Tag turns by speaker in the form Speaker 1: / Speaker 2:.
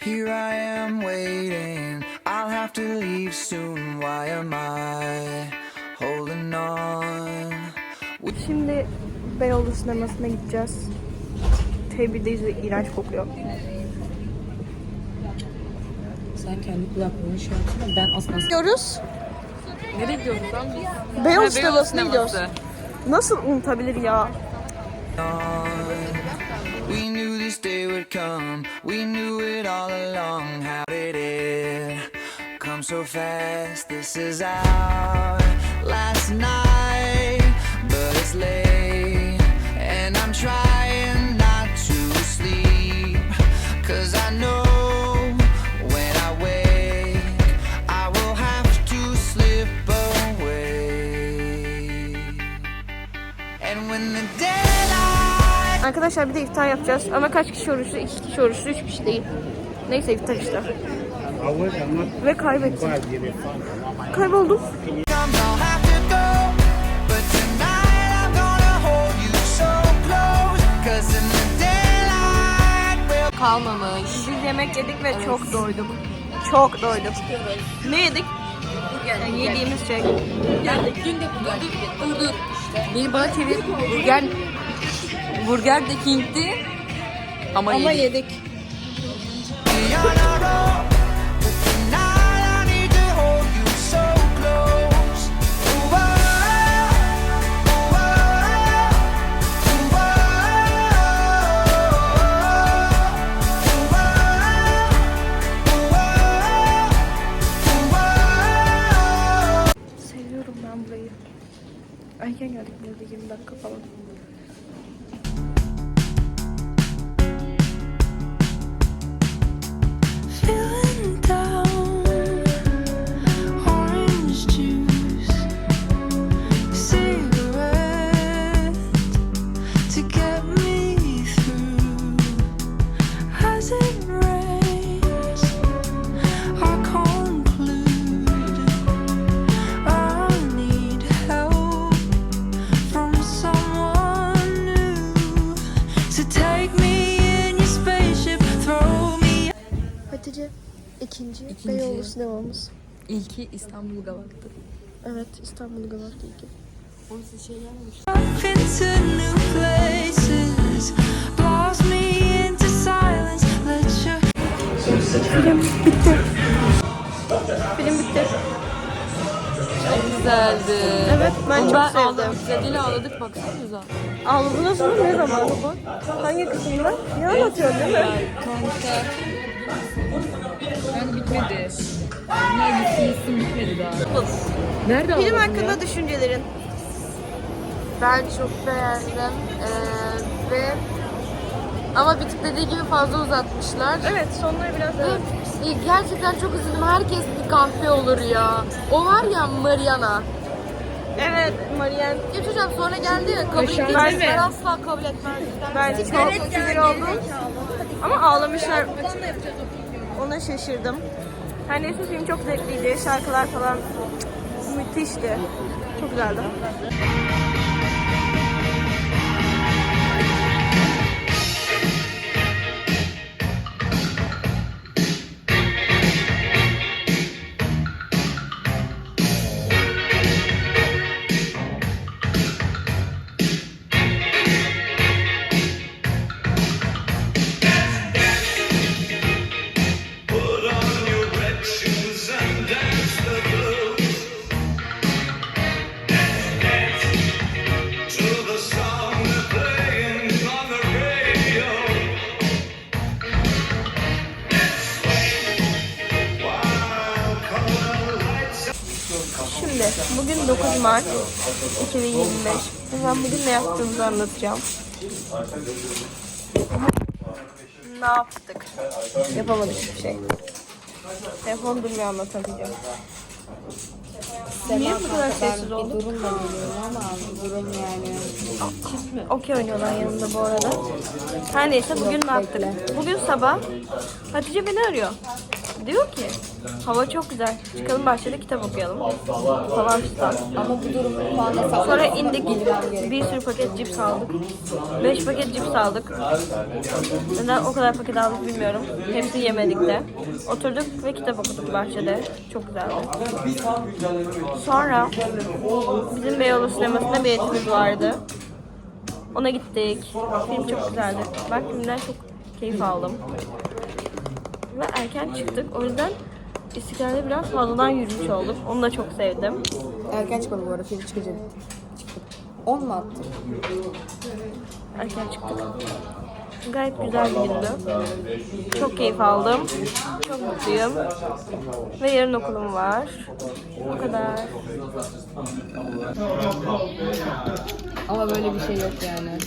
Speaker 1: Here I am waiting. I'll have to leave soon. Why am I holding on?
Speaker 2: Şimdi Beyoğlu sinemasına gideceğiz. T1'deyiz ve iğrenç kokuyor.
Speaker 3: Sen kendi kulaklığını şey yapsana. Ben asla...
Speaker 2: Gidiyoruz.
Speaker 3: Nereye gidiyoruz lan biz?
Speaker 2: Beyoğlu sinemasına gidiyoruz. Nasıl unutabilir ya?
Speaker 1: Day would come. We knew it all along. How did it come so fast? This is our last night, but it's late, and I'm trying not to sleep. Cause I know when I wake, I will have to slip away. And when the daylight
Speaker 2: Arkadaşlar bir de iftar yapacağız. Ama kaç kişi oruçlu? İki kişi oruçlu, üç kişi değil. Neyse iftar işte. Ve kaybettim. Kayboldum.
Speaker 3: Kalmamış.
Speaker 2: Biz yemek yedik ve çok doyduk. Çok doyduk. Ne yedik? Yani yediğimiz şey.
Speaker 3: Yani dün de burger yedik. Beni bana çevir. Burger... Burger de King'ti. Ama,
Speaker 2: Ama
Speaker 3: yedik.
Speaker 2: yedik. Seviyorum ben burayı. Erken geldik burada 20 dakika falan. Hatice ikinci,
Speaker 3: İkinci.
Speaker 2: Beyoğlu sinemamız.
Speaker 3: İlki İstanbul Gavak'tı.
Speaker 2: Evet İstanbul Galata ilki.
Speaker 3: Orası şey
Speaker 2: Film bitti. Film bitti.
Speaker 3: Çok güzeldi.
Speaker 2: Evet, ben çok sevdim.
Speaker 3: ağladım. Zedili ağladık baksanıza.
Speaker 2: Ağladınız mı? Ne zaman? Hangi kısımda? Ne anlatıyorsun değil mi?
Speaker 3: Kanka. Yani bitmedi. Bunlar gitsin bitmedi daha. Nerede
Speaker 2: Film hakkında
Speaker 3: ya?
Speaker 2: düşüncelerin.
Speaker 4: Ben çok beğendim Ee, ve ama bir tık dediği gibi fazla uzatmışlar.
Speaker 2: Evet sonları biraz
Speaker 4: Ve
Speaker 2: evet.
Speaker 4: gerçekten çok üzüldüm. Herkes bir kahve olur ya. O var ya Mariana.
Speaker 2: Evet Marian.
Speaker 4: Ya çocuğum sonra geldi ya kabul
Speaker 2: değil mi?
Speaker 4: Ben asla kabul etmezdim.
Speaker 2: Ben çok sinir oldum. Ama ağlamışlar. Ona şaşırdım. Her neyse film çok zevkliydi. Şarkılar falan müthişti. Çok güzeldi. Şimdi bugün 9 Mart 2025. Ben bugün ne yaptığımızı anlatacağım. Ne yaptık? Yapamadık hiçbir şey. Telefon durmuyor anlatamayacağım. Niye bu kadar sessiz oldu?
Speaker 3: Durumla geliyorum ama durum yani.
Speaker 2: Okey oynuyorlar yanımda bu arada. Her neyse bugün ne yaptık? Bugün sabah Hatice beni arıyor. Diyor ki hava çok güzel. Çıkalım bahçede kitap okuyalım. Falan filan.
Speaker 3: Ama bu durumu.
Speaker 2: Sonra indik. Bir sürü paket cips aldık. Beş paket cips aldık. Neden o kadar paket aldık bilmiyorum. Hepsini yemedik de. Oturduk ve kitap okuduk bahçede. Çok güzeldi. Sonra bizim Beyoğlu sinemasında bir etimiz vardı. Ona gittik. Film çok güzeldi. Ben filmden çok keyif aldım. Ve erken çıktık. O yüzden İstiklal'de biraz fazladan yürümüş olduk. Onu da çok sevdim.
Speaker 3: Erken çıkmadı bu arada film çıkacak. 10 mu attın?
Speaker 2: erken çıktık. Gayet güzel bir gündü. Çok keyif aldım. Çok mutluyum. Ve yarın okulum var. O kadar.
Speaker 3: Ama böyle bir şey yok yani.